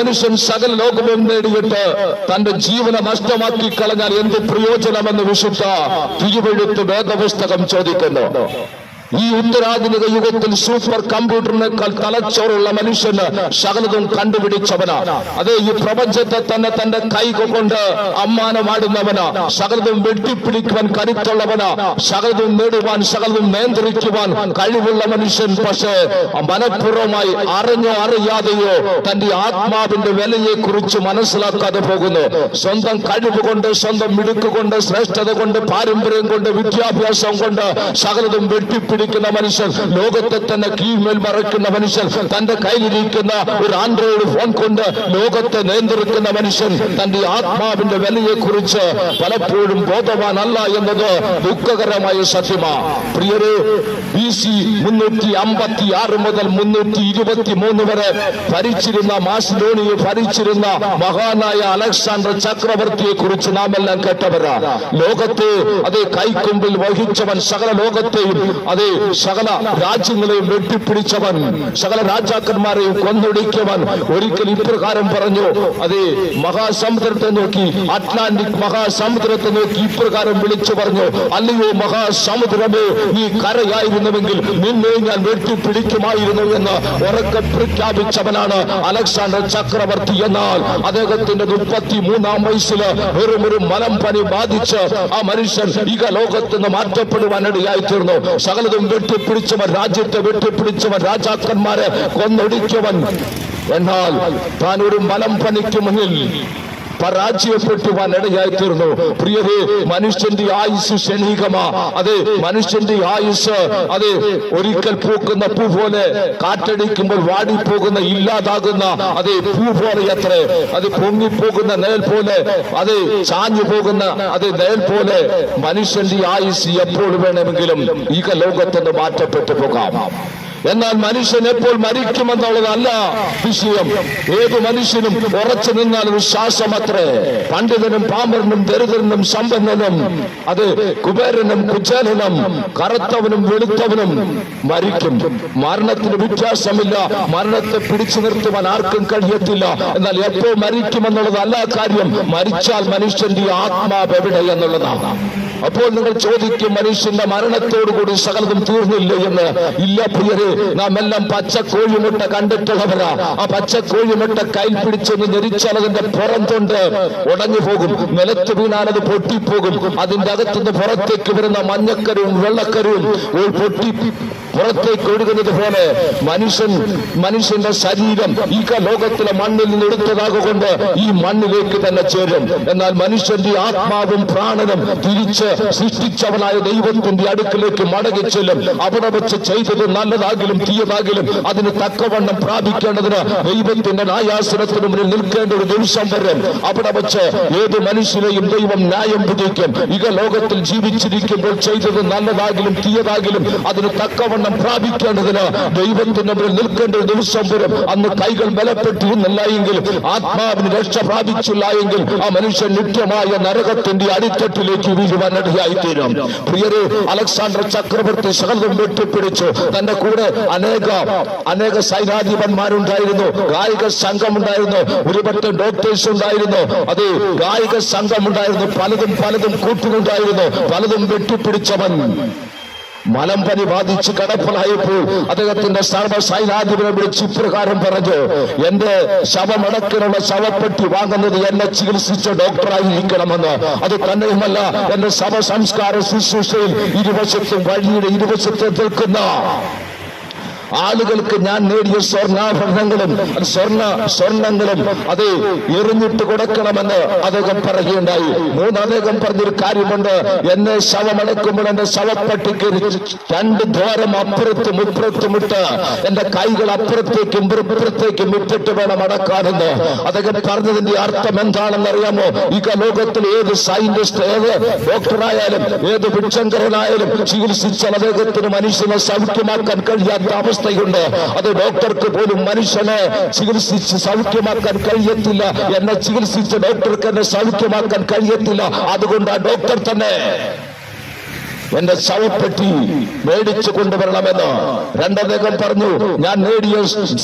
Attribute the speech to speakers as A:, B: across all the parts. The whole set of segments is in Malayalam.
A: മനുഷ്യൻ സകല ലോകവും നേടിയിട്ട് തന്റെ ജീവനെ നഷ്ടമാക്കി കളഞ്ഞാൽ എന്ത് പ്രയോജനമെന്ന് വിശുദ്ധ തിരുവഴുത്ത് വേദപുസ്തകം ചോദിക്കുന്നു. ഈ ഉത്തരാധുനിക യുഗത്തിൽ സൂപ്പർ കമ്പ്യൂട്ടറിനേക്കാൾ തലച്ചോറുള്ള മനുഷ്യന് സകലതും കണ്ടുപിടിച്ചവനാ. അതെ ഈ പ്രപഞ്ചത്തെ തന്നെ തന്റെ കൈ കൊണ്ട് അമ്മാനമാടുന്നവനാ സകലതും വെട്ടിപ്പിടിക്കുവാൻ കരുത്തുള്ളവനാ. സകലതും നേടുവാൻ സകലതും നിയന്ത്രിക്കുവാൻ കഴിവുള്ള മനുഷ്യൻ. പക്ഷേ മനഃപൂർവമായി അറിഞ്ഞോ അറിയാതെയോ തന്റെ ആത്മാവിന്റെ വിലയെ കുറിച്ച് മനസ്സിലാക്കാതെ പോകുന്നു. സ്വന്തം കഴിവ് കൊണ്ട് സ്വന്തം മിടുക്ക് കൊണ്ട് ശ്രേഷ്ഠത കൊണ്ട് പാരമ്പര്യം കൊണ്ട് വിദ്യാഭ്യാസം കൊണ്ട് സകലതും വെട്ടിപ്പിടിക്കുന്ന മനുഷ്യൻ ലോകത്തെ തന്നെ കീഴ്മേൽ മറക്കുന്ന മനുഷ്യൻ തന്റെ കയ്യിലിരിക്കുന്ന ഒരു ആൻഡ്രോയിഡ് ഫോൺ കൊണ്ട് ലോകത്തെ നിയന്ത്രിക്കുന്ന മനുഷ്യൻ തന്റെ ആത്മാവിന്റെ വിലയെ കുറിച്ച് പലപ്പോഴും ബോധവാനല്ല എന്നത് ദുഃഖകരമായ സത്യമാ പ്രിയരെ ബി സി മുന്നൂറ്റി അമ്പത്തി ആറ് മുതൽ മുന്നൂറ്റി ഇരുപത്തി മൂന്ന് വരെ ഭരിച്ചിരുന്ന മാസിഡോണിയെ ഭരിച്ചിരുന്ന മഹാനായ അലക്സാണ്ടർ ചക്രവർത്തിയെ കുറിച്ച് നാം എല്ലാം കേട്ടവരാ ലോകത്തെ അതേ കൈക്കുമ്പിൽ വഹിച്ചവൻ സകല ലോകത്തെയും അതേ സകല രാജ്യങ്ങളെയും വെട്ടിപ്പിടിച്ചവൻ സകല രാജാക്കന്മാരെയും കൊന്നൊടിക്കവൻ ഒരിക്കൽ ഇപ്രകാരം പറഞ്ഞു. അതെ മഹാസമുദ്രത്തെ നോക്കി അറ്റ്ലാന്റിക് മഹാസമുദ്രത്തെ നോക്കി ഇപ്രകാരം വിളിച്ചു പറഞ്ഞു. അല്ലയോ മഹാസമുദ്രമേ ഈ കരയായിരുന്നുവെങ്കിൽ നിന്നെ ഞാൻ വെട്ടിപ്പിടിക്കുമായിരുന്നു എന്ന് ഉറക്കെ പ്രഖ്യാപിച്ചവനാണ് അലക്സാണ്ടർ ചക്രവർത്തി എന്നാൽ അദ്ദേഹത്തിന്റെ മുപ്പത്തി മൂന്നാം വയസ്സിൽ വെറും ഒരു മലം പനി ബാധിച്ച് ആ മനുഷ്യൻ ഇക ലോകത്ത് നിന്ന് മാറ്റപ്പെടുവാനിടയായി തീർന്നു സകലതും വെട്ടിപ്പിടിച്ചവൻ രാജ്യത്തെ വെട്ടിപ്പിടിച്ചവൻ രാജാക്കന്മാരെ കൊന്നൊടിക്കവൻ എന്നാൽ താൻ ഒരു മലം പനിക്ക് മുന്നിൽ പരാജയപ്പെട്ടുവാൻ ഇടയായി തീർന്നു പ്രിയരെ മനുഷ്യന്റെ ആയുസ് ക്ഷണികമാ. അതെ മനുഷ്യന്റെ ആയുസ് അതെ ഒരിക്കൽ പൂക്കുന്ന പൂ പോലെ കാറ്റടിക്കുമ്പോൾ വാടിപ്പോകുന്ന ഇല്ലാതാകുന്ന അതെ പൂ പോലെ അത്ര. അത് പൊങ്ങിപ്പോകുന്ന നേൽ പോലെ അതെ ചാഞ്ഞു പോകുന്ന അതെ നേൽ പോലെ മനുഷ്യന്റെ ആയുസ് എപ്പോൾ വേണമെങ്കിലും ഈ ലോകത്തുനിന്ന് മാറ്റപ്പെട്ടു പോകാം. എന്നാൽ മനുഷ്യൻ എപ്പോൾ മരിക്കുമെന്നുള്ളതല്ല വിഷയം. ഏത് മനുഷ്യനും ഉറച്ചു നിന്നാൽ ഒരു പണ്ഡിതനും പാമ്പരനും ദരിദ്രനും സമ്പന്നനും അത് കുബേരനും കുചേലനും കറുത്തവനും വെളുത്തവനും മരിക്കും. മരണത്തിന് വ്യത്യാസമില്ല. മരണത്തെ പിടിച്ചു നിർത്തുവാൻ ആർക്കും കഴിയത്തില്ല. എന്നാൽ എപ്പോൾ മരിക്കുമെന്നുള്ളതല്ല കാര്യം. മരിച്ചാൽ മനുഷ്യന്റെ ആത്മാവ് എവിടെ എന്നുള്ളതാണ്. അപ്പോൾ നിങ്ങൾ ചോദിക്കും മനുഷ്യന്റെ മരണത്തോടുകൂടി സകലതും തീർന്നില്ല എന്ന്. ഇല്ല പ്രിയരെ നാം എല്ലാം പച്ച കോഴിമുട്ട കണ്ടിട്ടുള്ളവരാ. ആ പച്ച കോഴിമുട്ട കയ്യിൽ പിടിച്ചൊന്ന് ഞെരിച്ചാൽ അതിന്റെ പുറം തൊണ്ട് ഉടഞ്ഞു പോകും. നിലത്ത് വീണാൽ അത് പൊട്ടിപ്പോകും. അതിന്റെ അകത്തുനിന്ന് പുറത്തേക്ക് വരുന്ന മഞ്ഞക്കരവും വെള്ളക്കരവും പൊട്ടി പുറത്തേക്ക് ഒഴുകുന്നത് പോലെ മനുഷ്യൻ മനുഷ്യന്റെ ശരീരം ഈ ലോകത്തിലെ മണ്ണിൽ നിന്ന് എടുത്തതാകൊണ്ട് ഈ മണ്ണിലേക്ക് തന്നെ ചേരും. എന്നാൽ മനുഷ്യന്റെ ആത്മാവും പ്രാണനും തിരിച്ച് സൃഷ്ടിച്ചവനായ ദൈവത്തിന്റെ അടുക്കിലേക്ക് മടങ്ങി ചെല്ലും. അവിടെ വെച്ച് ചെയ്തത് നല്ലതാകിലും തീയതാകിലും അതിന് തക്കവണ്ണം പ്രാപിക്കേണ്ടതിന് ദൈവത്തിന്റെ ന്യായാസനത്തിന് മുന്നിൽ നിൽക്കേണ്ട ഒരു ദിവസം വരും അവിടെ വെച്ച് ഏത് മനുഷ്യനെയും ദൈവം ന്യായം വിധിക്കും. ഇക ലോകത്തിൽ ജീവിച്ചിരിക്കുമ്പോൾ ചെയ്തത് നല്ലതാകിലും തീയതാകിലും അതിന് തക്കവണ്ണം പ്രാപിക്കേണ്ടതിന് ദൈവത്തിന്റെ മുമ്പിൽ നിൽക്കേണ്ട ഒരു ദിവസം വരും അന്ന് കൈകൾ ബലപ്പെട്ടിരുന്നില്ല എങ്കിൽ ആത്മാവിന് രക്ഷ പ്രാപിച്ചില്ല എങ്കിൽ ആ മനുഷ്യൻ നിത്യമായ നരകത്തിന്റെ അടിത്തട്ടിലേക്ക് വീഴുവാൻ ഇടയായിത്തീരും. പ്രിയരെ അലക്സാണ്ടർ ചക്രവർത്തി ശകലം വെട്ടിപ്പിടിച്ചു. തന്റെ കൂടെ അനേക അനേക സൈനാധിപന്മാരുണ്ടായിരുന്നു ഗായിക സംഘമുണ്ടായിരുന്നു. ഒരുപറ്റം ഡോക്ടേഴ്സ് ഉണ്ടായിരുന്നു. അത് ഗായിക സംഘമുണ്ടായിരുന്നു. പലതും പലതും കൂട്ടുകൊണ്ടായിരുന്നു പലതും വെട്ടിപ്പിടിച്ചവൻ. മലമ്പനി ബാധിച്ച് കടപ്പിലായപ്പോൾ അദ്ദേഹത്തിന്റെ സർവ സൈനാധിപനെ വിളിച്ച് ഇപ്രകാരം പറഞ്ഞു എന്റെ ശവമടക്കിനുള്ള ശവപ്പെട്ടി വാങ്ങുന്നത് എന്നെ ചികിത്സിച്ച ഡോക്ടറായിരിക്കണമെന്ന്. അത് തന്നെയുമല്ല എന്റെ ശവ സംസ്കാര ശുശ്രൂഷയിൽ ഇരുവശത്തും വഴിയുടെ ഇരുവശത്ത് നിൽക്കുന്ന ആളുകൾക്ക് ഞാൻ നേടിയ സ്വർണാഭരണങ്ങളും സ്വർണ സ്വർണങ്ങളും അത് എറിഞ്ഞിട്ട് കൊടുക്കണമെന്ന് അദ്ദേഹം പറയുകയുണ്ടായി. മൂന്ന് അദ്ദേഹം പറഞ്ഞൊരു കാര്യമുണ്ട്. എന്നെ ശവമടക്കുമ്പോൾ എന്റെ ശവപ്പെട്ടിക്ക് രണ്ട് ദ്വാരം അപ്പുറത്തും ഇപ്പുറത്തും ഇട്ട് എന്റെ കൈകൾ അപ്പുറത്തേക്കും ഇപ്പുറത്തേക്കും ഇട്ടിട്ട് വേണം അടക്കാനെന്ന്. അദ്ദേഹം പറഞ്ഞതിന്റെ അർത്ഥം എന്താണെന്ന് അറിയാമോ ഈ ലോകത്തിൽ ഏത് സയന്റിസ്റ്റ് ഏത് ഡോക്ടറായാലും ഏത് ഭിക്ഷങ്കരനായാലും ചികിത്സിച്ചാൽ അദ്ദേഹത്തിന് മനുഷ്യനെ സൗഖ്യമാക്കാൻ കഴിയാത്ത അവസ്ഥയുണ്ട്. അത് ഡോക്ടർക്ക് പോലും മനുഷ്യനെ ചികിത്സിച്ച് സൗഖ്യമാക്കാൻ കഴിയത്തില്ല. എന്നെ ചികിത്സിച്ച ഡോക്ടർക്ക് എന്നെ സൗഖ്യമാക്കാൻ കഴിയത്തില്ല. അതുകൊണ്ട് ആ ഡോക്ടർ തന്നെ എന്റെ ശവപ്പെട്ടി മേടിച്ചു കൊണ്ടുവരണമെന്ന് രണ്ടദ്ദേഹം പറഞ്ഞു. ഞാൻ നേടിയ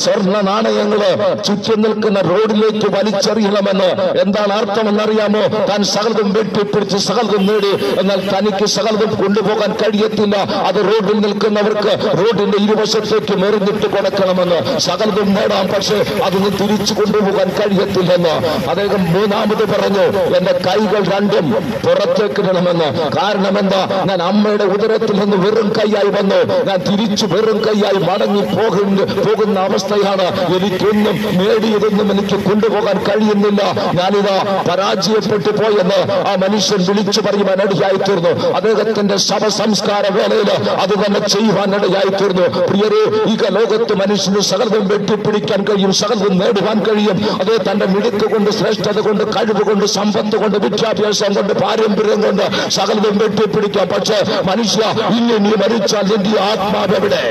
A: സ്വർണ നാണയങ്ങൾ ചുറ്റി നിൽക്കുന്ന റോഡിലേക്ക് വലിച്ചെറിയണമെന്ന് എന്താണ് അർത്ഥമെന്നറിയാമോ? താൻ സകലതും വെട്ടിപ്പിടിച്ച് സകലതും നേടി. എന്നാൽ തനിക്ക് സകലതും കൊണ്ടുപോകാൻ കഴിയത്തില്ല. അത് റോഡിൽ നിൽക്കുന്നവർക്ക് റോഡിന്റെ ഇരുവശത്തേക്ക് മെറിഞ്ഞിട്ട് കൊടുക്കണമെന്ന് സകലതും നേടാം. പക്ഷേ അതൊന്നും തിരിച്ചു കൊണ്ടുപോകാൻ കഴിയത്തില്ലെന്ന് അദ്ദേഹം മൂന്നാമത് പറഞ്ഞു. എന്റെ കൈകൾ രണ്ടും പുറത്തേക്കിടണമെന്ന് കാരണം എന്താ? ഞാൻ അമ്മയുടെ ഉദരത്തിൽ നിന്ന് വെറും കൈയായി വന്നു. ഞാൻ തിരിച്ചു വെറും കൈയായി മടങ്ങി പോകുന്ന പോകുന്ന അവസ്ഥയാണ് എനിക്കൊന്നും നേടിയതൊന്നും എനിക്ക് കൊണ്ടുപോകാൻ കഴിയുന്നില്ല. ഞാനിതാ പരാജയപ്പെട്ടു പോയെന്ന് ആ മനുഷ്യൻ വിളിച്ചു പറയുവാൻ ഇടയായി തീർന്നു. അദ്ദേഹത്തിന്റെ ശവസംസ്കാര വേളയിൽ അത് തന്നെ ചെയ്യുവാൻ ഇടയായി തീർന്നു. പ്രിയരെ ഈ ലോകത്ത് മനുഷ്യന് സകലതും വെട്ടിപ്പിടിക്കാൻ കഴിയും സകലതും നേടുവാൻ കഴിയും. അത് തന്റെ മിടുക്ക് കൊണ്ട് ശ്രേഷ്ഠത കൊണ്ട് കഴിവ് കൊണ്ട് സമ്പത്ത് കൊണ്ട് വിദ്യാഭ്യാസം കൊണ്ട് പാരമ്പര്യം കൊണ്ട് സകലതും വെട്ടിപ്പിടിക്കാം. പക്ഷേ മനുഷ്യ ഇനി നീ മരിച്ചാൽ നിന്റെ ആത്മാവ് എവിടെ?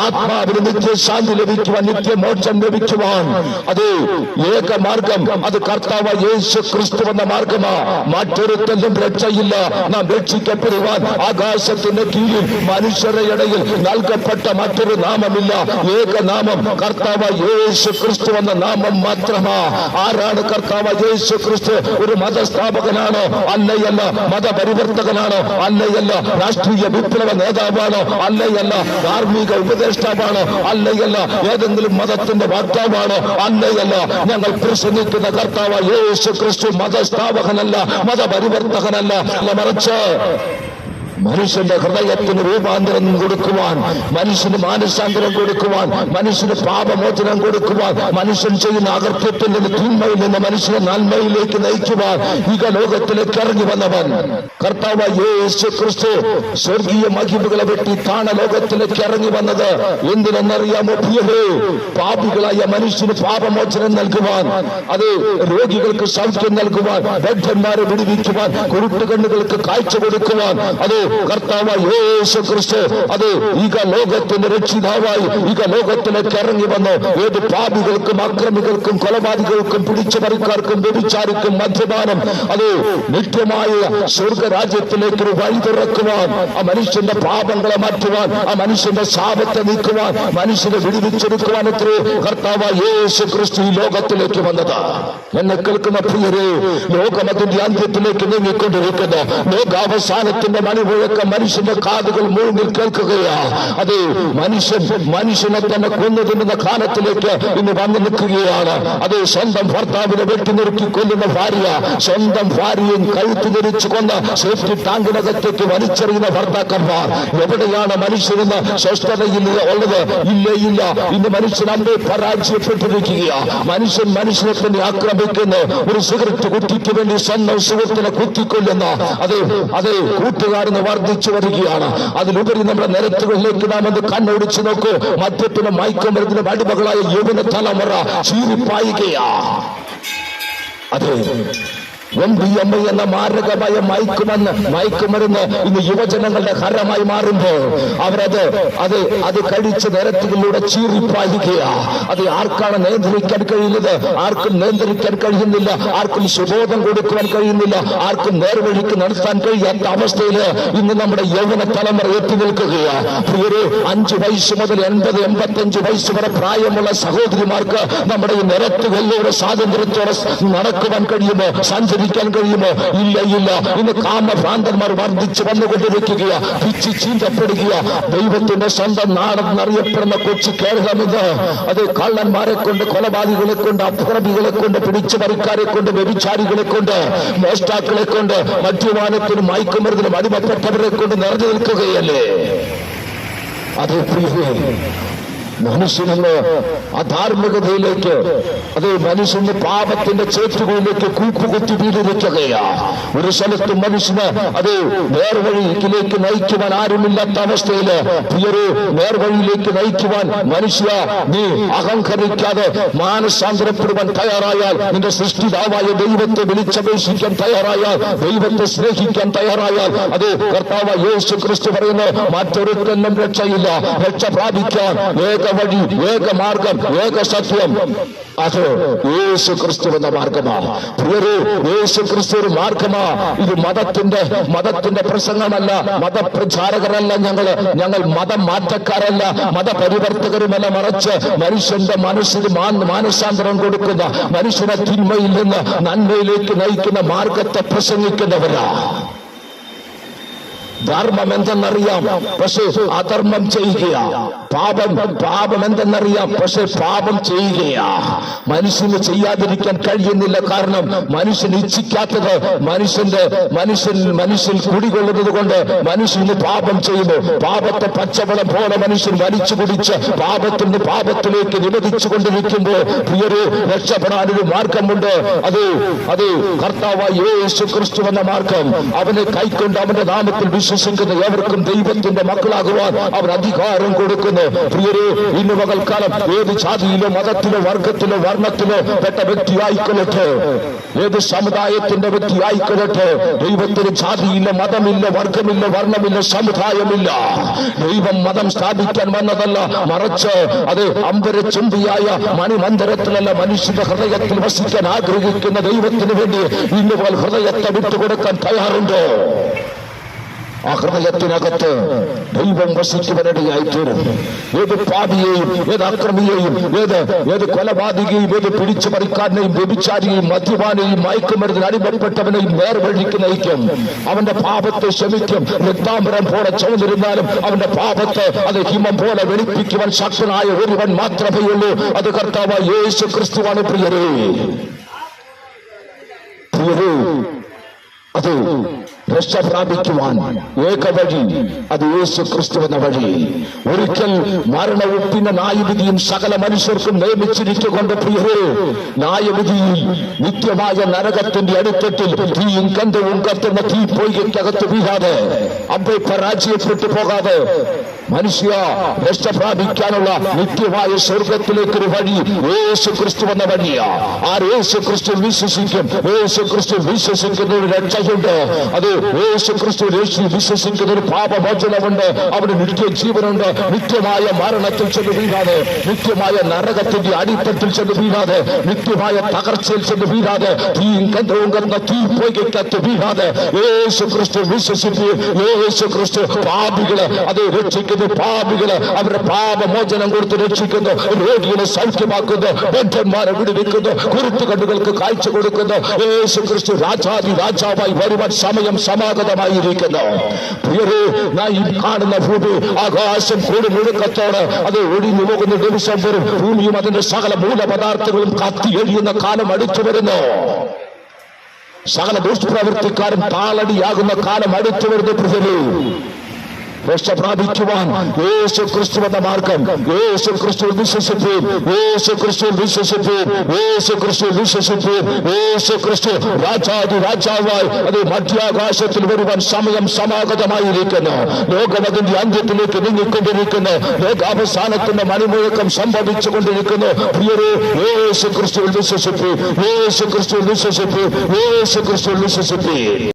A: ആത്മാവിന് നിത്യശാന്തി ലഭിക്കുവാൻ നിത്യമോക്ഷം ലഭിക്കുവാൻ. അത് ഏക മാർഗം അത് കർത്താവ് യേശു ക്രിസ്തു എന്ന മാർഗമാ. മറ്റൊരുത്തലും രക്ഷയില്ല. നാം രക്ഷിക്കപ്പെടുവാൻ ആകാശത്തിന്റെ കീഴിൽ മനുഷ്യരുടെ ഇടയിൽ നൽകപ്പെട്ട മറ്റൊരു നാമമില്ല. ഏക നാമം കർത്താവ് യേശു ക്രിസ്തു എന്ന നാമം മാത്രമാ. ആരാണ് കർത്താവ് യേശു ക്രിസ്തു ഒരു മതസ്ഥാപകനാണോ അല്ലയല്ല മതപരിവർത്തകനാണോ അല്ലയല്ല രാഷ്ട്രീയ വിപ്ലവ നേതാവാണോ അല്ലയല്ല ധാർമ്മിക ഉപദേഷ്ടാവാണോ അല്ലയല്ല ഏതെങ്കിലും മതത്തിന്റെ വാക്താവാണോ. അല്ലയല്ല ഞങ്ങൾ പ്രസംഗിക്കുന്ന കർത്താവ് യേശു ക്രിസ്തു മതസ്ഥാപകനല്ല മതപരിവർത്തകനല്ല. മറിച്ച് മനുഷ്യന്റെ ഹൃദയത്തിന് രൂപാന്തരം കൊടുക്കുവാൻ മനുഷ്യന് മാനസാന്തരം കൊടുക്കുവാൻ മനുഷ്യന് പാപമോചനം കൊടുക്കുവാൻ മനുഷ്യൻ ചെയ്യുന്ന അകൃത്യത്തിൽ നിന്ന് തിന്മയിൽ നിന്ന് മനുഷ്യനെ നന്മയിലേക്ക് നയിക്കുവാൻ ഇക ലോകത്തിലേക്ക് ഇറങ്ങി വന്നവൻ. കർത്താവ് യേശു ക്രിസ്തു സ്വർഗീയ മഹിമകളെ വെട്ടി താണ ലോകത്തിലേക്ക് ഇറങ്ങി വന്നത് എന്തിനെന്നറിയാമോ പ്രിയരേ? പാപികളായ മനുഷ്യന് പാപമോചനം നൽകുവാൻ അത് രോഗികൾക്ക് സൗഖ്യം നൽകുവാൻ ബദ്ധന്മാരെ വിടുവിക്കുവാൻ കുരുട്ടുകണ്ണുകൾക്ക് കാഴ്ച കൊടുക്കുവാൻ അത് കർത്താവ് യേശു ക്രിസ്തു അത് ലോകത്തിന്റെ രക്ഷിതാവായി ഈക ലോകത്തിലേക്ക് ഇറങ്ങി വന്ന് ഏത് പാപികൾക്കും അക്രമികൾക്കും കൊലപാതകൾക്കും പിടിച്ചുപറിക്കാർക്കും വ്യഭിചാരിക്കും മദ്യപാനം അത് നിത്യമായ സ്വർഗരാജ്യത്തിലേക്ക് ഒരു വഴി തുറക്കുവാൻ ആ മനുഷ്യന്റെ പാപങ്ങളെ മാറ്റുവാൻ ആ മനുഷ്യന്റെ ശാപത്തെ നീക്കുവാൻ മനുഷ്യനെ വിടുവിച്ചെടുക്കുവാൻ എത്രയോ കർത്താവ് യേശു ക്രിസ്തു ഈ ലോകത്തിലേക്ക് വന്നത്. എന്നെ കേൾക്കുന്ന പ്രിയരെ ലോകം അതിന്റെ അന്ത്യത്തിലേക്ക് നീങ്ങിക്കൊണ്ടിരിക്കുന്നു. ലോകാവസാനത്തിന്റെ മണിമുഴക്കം മനുഷ്യന്റെ കാതുകൾ മുഴുവൻ കേൾക്കുകയാ. അത് മനുഷ്യൻ മനുഷ്യനെ തന്നെ കൊന്നു തിന്നുന്ന കാലത്തിലേക്ക് ഇന്ന് വന്നു നിൽക്കുകയാണ്. അത് സ്വന്തം ഭർത്താവിനെ വെട്ടി നിർത്തി കൊല്ലുന്ന ഭാര്യ സ്വന്തം ഭാര്യയും കഴുത്തു ധരിച്ചു കൊന്ന സേഫ്റ്റി ടാങ്കിനകത്തേക്ക് വലിച്ചെറിയുന്ന ഭർത്താക്കന്മാർ. എവിടെയാണ് മനുഷ്യരുന്ന് സ്വസ്ഥതയിൽ ഉള്ളത്? ഇല്ല ഇല്ല. ഇന്ന് മനുഷ്യൻ അമ്പെ പരാജയപ്പെട്ടിരിക്കുക മനുഷ്യൻ മനുഷ്യനെ തന്നെ ആക്രമിക്കുന്നു. ഒരു സിഗരറ്റ് കുറ്റിക്ക് വേണ്ടി സ്വന്തം സുഹൃത്തിനെ കുത്തിക്കൊല്ലുന്ന. അതെ അതെ കൂട്ടുകാരന് വർദ്ധിച്ചു വരികയാണ്. അതിലുപരി നമ്മുടെ നിരത്തുകളിലേക്ക് നാം ഒന്ന് കണ്ണോടിച്ചു നോക്കൂ. മദ്യത്തിന് മയക്കുമരുന്നിന് അടിമകളായ യുവന തലമുറ ചീറിപ്പായുകയാ. അതെ. എം ഡി എം എന്ന മാരകമായ മയക്കുമെന്ന് മയക്കുമരുന്ന് ഇന്ന് യുവജനങ്ങളുടെ ഹരമായി മാറുമ്പോൾ അവരത് അത് അത് കഴിച്ച് നിരത്തുകളിലൂടെ ചീറിപ്പായിരിക്കുക അത് ആർക്കാണ് നിയന്ത്രിക്കാൻ കഴിയുന്നത്? ആർക്കും നിയന്ത്രിക്കാൻ കഴിയുന്നില്ല. ആർക്കും സുബോധം കൊടുക്കുവാൻ കഴിയുന്നില്ല. ആർക്കും നേർവഴിക്ക് നടത്താൻ കഴിയാത്ത അവസ്ഥയിൽ ഇന്ന് നമ്മുടെ യൗവന തലമുറ എത്തി നിൽക്കുകയാ. പ്രിയരെ അഞ്ചു വയസ്സ് മുതൽ എൺപത് എൺപത്തഞ്ച് വയസ്സ് വരെ പ്രായമുള്ള സഹോദരിമാർക്ക് നമ്മുടെ ഈ നിരത്തുകളിലൂടെ സ്വാതന്ത്ര്യത്തോടെ നടക്കുവാൻ കഴിയുമോ? സഞ്ചരിക്കാൻ കഴിയുമോ? ഇല്ല ഇല്ല. ഇന്ന് കാമഭ്രാന്തന്മാർ വർദ്ധിച്ചു വന്നുകൊണ്ടിരിക്കുകയാ. പിച്ച് ചീന്തപ്പെടുകയാ. ദൈവത്തിന്റെ സ്വന്തം നാടെന്നറിയപ്പെടുന്ന കൊച്ചു കേരളമിത് അത് കള്ളന്മാരെ കൊണ്ട് കൊലപാതകളെ കൊണ്ട് അക്രമികളെ കൊണ്ട് പിടിച്ചു പറിക്കാരെ കൊണ്ട് വ്യഭിചാരികളെ കൊണ്ട് മോഷ്ടാക്കളെ കൊണ്ട് മദ്യപാനത്തിനും മയക്കുമരുന്നിനും അടിമപ്പെട്ടവരെ കൊണ്ട് നിറഞ്ഞു നിൽക്കുകയല്ലേ? അത് പ്രിയേ മനുഷ്യനെന്ന് അധാർമികതയിലേക്ക് അത് മനുഷ്യന്റെ പാപത്തിന്റെ ചേറ്റുകളിലേക്ക് കൂപ്പുകുത്തി വീടിരിക്കുകയാ ഒരു സ്ഥലത്ത് മനുഷ്യന് അത് നേർവഴിയിലേക്ക് നയിക്കുവാൻ ആരുമില്ലാത്ത അവസ്ഥയിൽ പ്രിയരെ നേർവഴിയിലേക്ക് നയിക്കുവാൻ മനുഷ്യ നീ അഹങ്കരിക്കാതെ മാനസാന്തരപ്പെടുവാൻ തയ്യാറായാൽ നിന്റെ സൃഷ്ടിതാവായ ദൈവത്തെ വിളിച്ചപേക്ഷിക്കാൻ തയ്യാറായാൽ ദൈവത്തെ സ്നേഹിക്കാൻ തയ്യാറായാൽ അത് കർത്താവ് യേശു ക്രിസ്തു പറയുന്നു മറ്റൊരുത്തന്നും രക്ഷയില്ല. രക്ഷ പ്രാപിക്കാൻ ഏക വഴി ഏക മാർഗം ഏക സത്യം അത് യേശു ക്രിസ്തു എന്ന മാർഗമാണ് യേശു ക്രിസ്തു ഒരു മാർഗമാ. ഇത് മതത്തിന്റെ മതത്തിന്റെ പ്രസംഗമല്ല. മതപ്രചാരകരല്ല ഞങ്ങൾ. ഞങ്ങൾ മതം മാറ്റക്കാരല്ല മതപരിവർത്തകരുമല്ല മറച്ച് മനുഷ്യന്റെ മനസ്സിന് മാനസാന്തരം കൊടുക്കുന്ന മനുഷ്യനെ തിന്മയിൽ നിന്ന് നന്മയിലേക്ക് നയിക്കുന്ന മാർഗത്തെ പ്രസംഗിക്കുന്നവരാ. ധർമ്മം എന്തെന്നറിയാം പക്ഷേ അധർമ്മം ചെയ്യുകയാ. പാപം പാപം എന്തെന്നറിയാം പക്ഷെ പാപം ചെയ്യുകയാ. മനുഷ്യന് ചെയ്യാതിരിക്കാൻ കഴിയുന്നില്ല കാരണം മനുഷ്യൻ ഇച്ഛിക്കാത്തത് മനുഷ്യന്റെ മനുഷ്യൻ മനുഷ്യൻ കുടികൊള്ളുന്നത് കൊണ്ട് മനുഷ്യന് പാപം ചെയ്യുന്നു. പാപത്തെ പച്ചവളം പോലെ മനുഷ്യൻ വലിച്ചു കുടിച്ച് പാപത്തിൽ നിന്ന് പാപത്തിലേക്ക് നിവദിച്ചു കൊണ്ടിരിക്കുമ്പോൾ പ്രിയരെ രക്ഷപ്പെടാനൊരു മാർഗമുണ്ട്. അത് അത് കർത്താവായ യേശു ക്രിസ്തു എന്ന മാർഗം. അവനെ കൈക്കൊണ്ട് അവന്റെ നാമത്തിൽ വിശ്വസിക്കുന്ന ഏവർക്കും ദൈവത്തിന്റെ മക്കളാകുവാൻ അവർ അധികാരം കൊടുക്കുന്നു. പ്രിയരെ ഇന്ന് പകൽക്കാലം ഏത് ജാതിയിലോ മതത്തിലോ വർഗത്തിലോ വർണത്തിലോ പെട്ട വ്യക്തി ആയിക്കൊള്ളട്ടെ ഏത് സമുദായത്തിന്റെ വ്യക്തി ആയിക്കൊള്ളട്ടെ ദൈവത്തിന് ജാതിയില്ല മതമില്ല വർഗമില്ല വർണമില്ല സമുദായമില്ല. ദൈവം മതം സ്ഥാപിക്കാൻ വന്നതല്ല മറച്ച് അത് അമ്പരച്ചുംബിയായ മണിമന്ദിരത്തിലല്ല മനുഷ്യന്റെ ഹൃദയത്തിൽ വസിക്കാൻ ആഗ്രഹിക്കുന്ന ദൈവത്തിന് വേണ്ടി ഇന്ന് പോൽ ഹൃദയത്തെ വിട്ടുകൊടുക്കാൻ തയ്യാറുണ്ടോ? ആ ഹൃദയത്തിനകത്ത് ദൈവം വസിക്കുവാനിടയായി തീരും ഏത് പാപിയെയും ഏത് അക്രമിയെയും ഏത് ഏത് കൊലപാതകയും ഏത് പിടിച്ചു പറിക്കാരനെയും വ്യഭിചാരിയെയും മദ്യപാനെയും മയക്കുമരുന്നിന് അടിമപ്പെട്ടവനെയും നേർവഴിക്ക് നയിക്കും അവന്റെ പാപത്തെ ക്ഷമിക്കും. രക്താംബരം പോലെ ചുവന്നിരുന്നാലും അവന്റെ പാപത്തെ അത് ഹിമം പോലെ വെളുപ്പിക്കുവാൻ ശക്തനായ ഒരുവൻ മാത്രമേ ഉള്ളൂ. അത് കർത്താവ് യേശു ക്രിസ്തുവാണ് പ്രിയരേ. പ്രിയരേ അത് രക്ഷ പ്രാപിക്കുവാൻ ഏക അത് യേശു ക്രിസ്തു എന്ന വഴി. ഒരിക്കൽ മരണവും പിന്നെ ന്യായവിധിയും സകല മനുഷ്യർക്കും നിയമിച്ചിരിക്കൊണ്ട് പ്രിയരേ ന്യായവിധിയിൽ നിത്യമായ നരകത്തിന്റെ അടുത്തെട്ടിൽ തീയും കന്തവും കത്തുന്ന തീ പൊയ്കയ്ക്കകത്ത് വീഴാതെ അമ്പെ പരാജയപ്പെട്ടു പോകാതെ മനുഷ്യ രക്ഷ പ്രാപിക്കാനുള്ള നിത്യമായ സ്വർഗത്തിലേക്കൊരു വഴി യേശു ക്രിസ്തു എന്ന വഴിയാ. ആ യേശു ക്രിസ്തു വിശ്വസിക്കും? യേശു ക്രിസ്തു വിശ്വസിക്കുന്ന ഒരു രക്ഷയുണ്ട്. അത് യേശു ക്രിസ്തു യേശു വിശ്വസിക്കുന്ന ഒരു പാപമോചനമുണ്ട്. അവിടെ നിത്യ ജീവനുണ്ട്. നിത്യമായ മരണത്തിൽ ചെന്ന് വീഴാതെ. നിത്യമായ നരകത്തിന്റെ അടിത്തട്ടിൽ ചെന്ന് വീഴാതെ. നിത്യമായ തകർച്ചയിൽ ചെന്ന് വീഴാതെ. തീയും കന്തവും കന്ന തീ പൊയ്കത്ത് വീഴാതെ. യേശു ക്രിസ്തു വിശ്വസിച്ച്. യേശു ക്രിസ്തു പാപികളെ അത് രക്ഷിക്കുന്നു. പാപികളെ അവരുടെ പാപമോചനം കൊടുത്ത് രക്ഷിക്കുന്നു. രോഗികളെ സൗഖ്യമാക്കുന്നു. ബന്ധന്മാരെ വിടുവിക്കുന്നു. കുരുത്തു കണ്ണുകൾക്ക് കാഴ്ച കൊടുക്കുന്നു. യേശു ക്രിസ്തു രാജാതി രാജാവായി വരുവാൻ സമയം സമാഗതമായിരിക്കുന്നു. പ്രിയരെ ഈ കാണുന്ന ഭൂമി ആകാശം കൂടി മുഴുക്കത്തോട് അത് ഒഴിഞ്ഞു പോകുന്ന ദിവസം വരും. ഭൂമിയും അതിന്റെ സകല മൂലപദാർത്ഥങ്ങളും കത്തി എഴിയുന്ന കാലം അടുത്തു വരുന്നു. സകല ദുഷ്പ്രവൃത്തിക്കാരും താളടിയാകുന്ന കാലം അടുത്തു വരുന്നു പ്രിയരേ. രക്ഷ പ്രാപിക്കുവാൻ യേശു ക്രിസ്തു എന്ന മാർഗം. യേശു ക്രിസ്തു വിശ്വസിപ്പീൻ യേശു ക്രിസ്തു വിശ്വസിപ്പീൻ യേശു ക്രിസ്തു വിശ്വസിപ്പീൻ യേശു ക്രിസ്തു രാജാതി രാജാവായി അത് മധ്യാകാശത്തിൽ വരുവാൻ സമയം സമാഗതമായിരിക്കുന്നു. ലോകം അതിന്റെ അന്ത്യത്തിലേക്ക് നീങ്ങിക്കൊണ്ടിരിക്കുന്നു. ലോകാവസാനത്തിന്റെ മണിമുഴക്കം സംഭവിച്ചുകൊണ്ടിരിക്കുന്നു. പ്രിയരെ യേശു ക്രിസ്തു വിശ്വസിപ്പീൻ യേശു ക്രിസ്തു വിശ്വസിപ്പീൻ യേശു ക്രിസ്തു വിശ്വസിപ്പീൻ